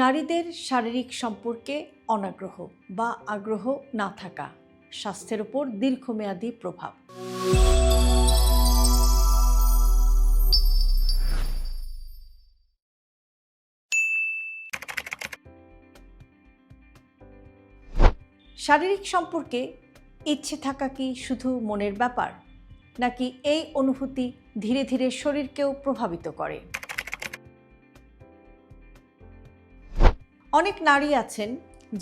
নারীদের শারীরিক সম্পর্কে অনাগ্রহ বা আগ্রহ না থাকা স্বাস্থ্যের উপর দীর্ঘমেয়াদী প্রভাব। শারীরিক সম্পর্কে ইচ্ছে থাকা কি শুধু মনের ব্যাপার, নাকি এই অনুভূতি ধীরে ধীরে শরীরকেও প্রভাবিত করে? অনেক নারী আছেন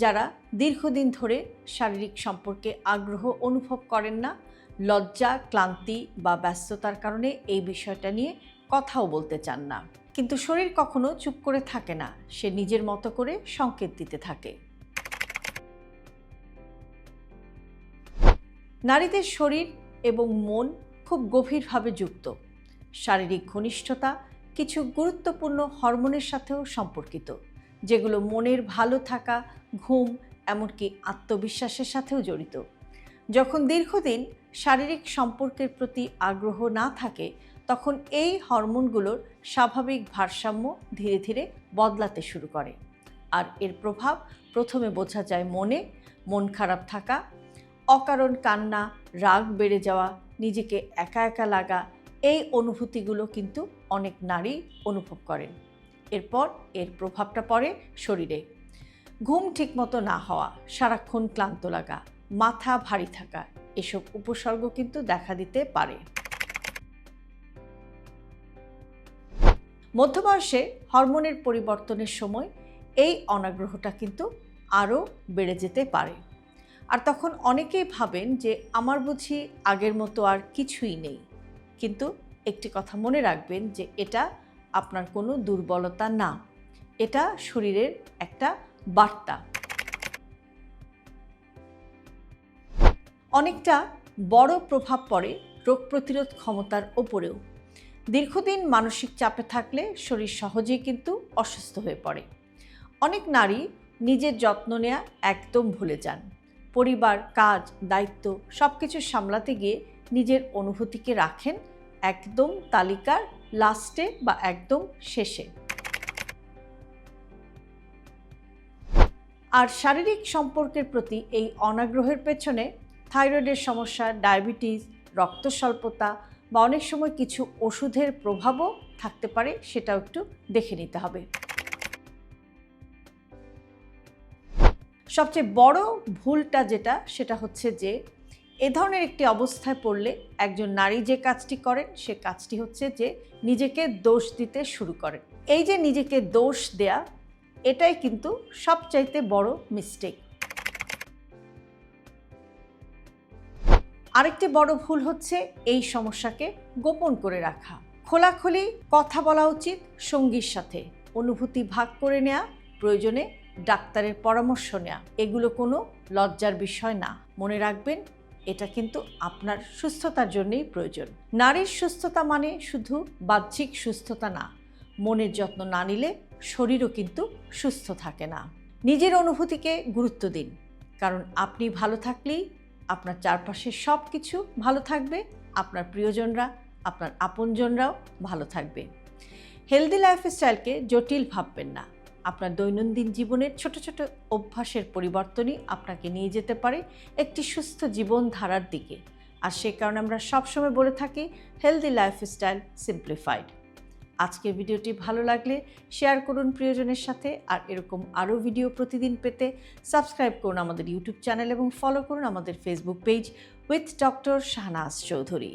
যারা দীর্ঘদিন ধরে শারীরিক সম্পর্কে আগ্রহ অনুভব করেন না, লজ্জা, ক্লান্তি বা ব্যস্ততার কারণে এই বিষয়টা নিয়ে কথাও বলতে চান না। কিন্তু শরীর কখনো চুপ করে থাকে না, সে নিজের মতো করে সংকেত দিতে থাকে। নারীদের শরীর এবং মন খুব গভীরভাবে যুক্ত। শারীরিক ঘনিষ্ঠতা কিছু গুরুত্বপূর্ণ হরমোনের সাথেও সম্পর্কিত। যেগুলো মনের ভালো থাকা, ঘুম, এমনকি আত্মবিশ্বাসের সাথেও জড়িত। যখন দীর্ঘদিন শারীরিক সম্পর্কের প্রতি আগ্রহ না থাকে, তখন এই হরমোনগুলোর স্বাভাবিক ভারসাম্য ধীরে ধীরে বদলাতে শুরু করে। আর এর প্রভাব প্রথমে বোঝা যায় মনে, মন খারাপ থাকা, অকারণ কান্না, রাগ বেড়ে যাওয়া, নিজেকে একা একা লাগা, এই অনুভূতিগুলো কিন্তু অনেক নারী অনুভব করেন। এরপর এর প্রভাবটা পড়ে শরীরে। ঘুম ঠিকমতো না হওয়া, সারাক্ষণ ক্লান্ত লাগা, মাথা ভারী থাকা, এসব উপসর্গ কিন্তু দেখা দিতে পারে। মধ্যবয়সে হরমোনের পরিবর্তনের সময় এই অনাগ্রহটা কিন্তু আরও বেড়ে যেতে পারে। আর তখন অনেকেই ভাবেন যে, আমার বুঝি আগের মতো আর কিছুই নেই। কিন্তু একটি কথা মনে রাখবেন যে, এটা আপনার কোনো দুর্বলতা না। এটা শরীরের একটা বার্তা। অনেকটা বড় প্রভাব পড়ে রোগ প্রতিরোধ ক্ষমতার ওপরেও। দীর্ঘদিন মানসিক চাপে থাকলে শরীর সহজেই কিন্তু অসুস্থ হয়ে পড়ে। অনেক নারী নিজের যত্ন নেওয়া একদম ভুলে যান। পরিবার, কাজ, দায়িত্ব সব কিছু সামলাতে গিয়ে নিজের অনুভূতিকে রাখেন একদম তালিকার লাস্টে বা একদম শেষে। আর শারীরিক সম্পর্কের প্রতি এই অনাগ্রহের পেছনে থাইরয়েডের সমস্যা, ডায়াবেটিস রক্ত স্বল্পতা বা অনেক সময় কিছু ওষুধের প্রভাবও থাকতে পারে সেটাও একটু দেখে নিতে হবে। সবচেয়ে বড় ভুলটা যেটা সেটা হচ্ছে যে এ ধরনের একটি অবস্থায় পড়লে একজন নারী যে কাজটি করেন, সে কাজটি হচ্ছে যে নিজেকে দোষ দিতে শুরু করেন। এই যে নিজেকে দোষ দেয়া, এটাই কিন্তু সবচাইতে বড় মিস্টেক আরেকটি বড় ভুল হচ্ছে এই সমস্যাকে গোপন করে রাখা। খোলাখুলি কথা বলা উচিত সঙ্গীর সাথে, অনুভূতি ভাগ করে নেওয়া প্রয়োজনে ডাক্তারের পরামর্শ নেওয়া এগুলো কোনো লজ্জার বিষয় না। মনে রাখবেন এটা কিন্তু আপনার সুস্থতার জন্যই প্রয়োজন। নারীর সুস্থতা মানে শুধু বাহ্যিক সুস্থতা না, মনের যত্ন না নিলে শরীরও কিন্তু সুস্থ থাকে না। নিজের অনুভূতিকে গুরুত্ব দিন, কারণ আপনি ভালো থাকলেই আপনার চারপাশের সব কিছু ভালো থাকবে, আপনার প্রিয়জনরা, আপনার আপনজনরাও ভালো থাকবে। হেলদি লাইফস্টাইলকে জটিল ভাববেন না। আপনার দৈনন্দিন জীবনের ছোট ছোট অভ্যাসের পরিবর্তনই আপনাকে নিয়ে যেতে পারে একটি সুস্থ জীবনধারার দিকে। আর সে কারণে আমরা সবসময় বলে থাকি হেলদি লাইফস্টাইল সিম্পলিফাইড আজকের ভিডিওটি ভালো লাগলে শেয়ার করুন প্রিয়জনের সাথে, আর এরকম আরও ভিডিও প্রতিদিন পেতে সাবস্ক্রাইব করুন আমাদের ইউটিউব চ্যানেল এবং ফলো করুন আমাদের Facebook page with doctor Shahnaz Chowdhury.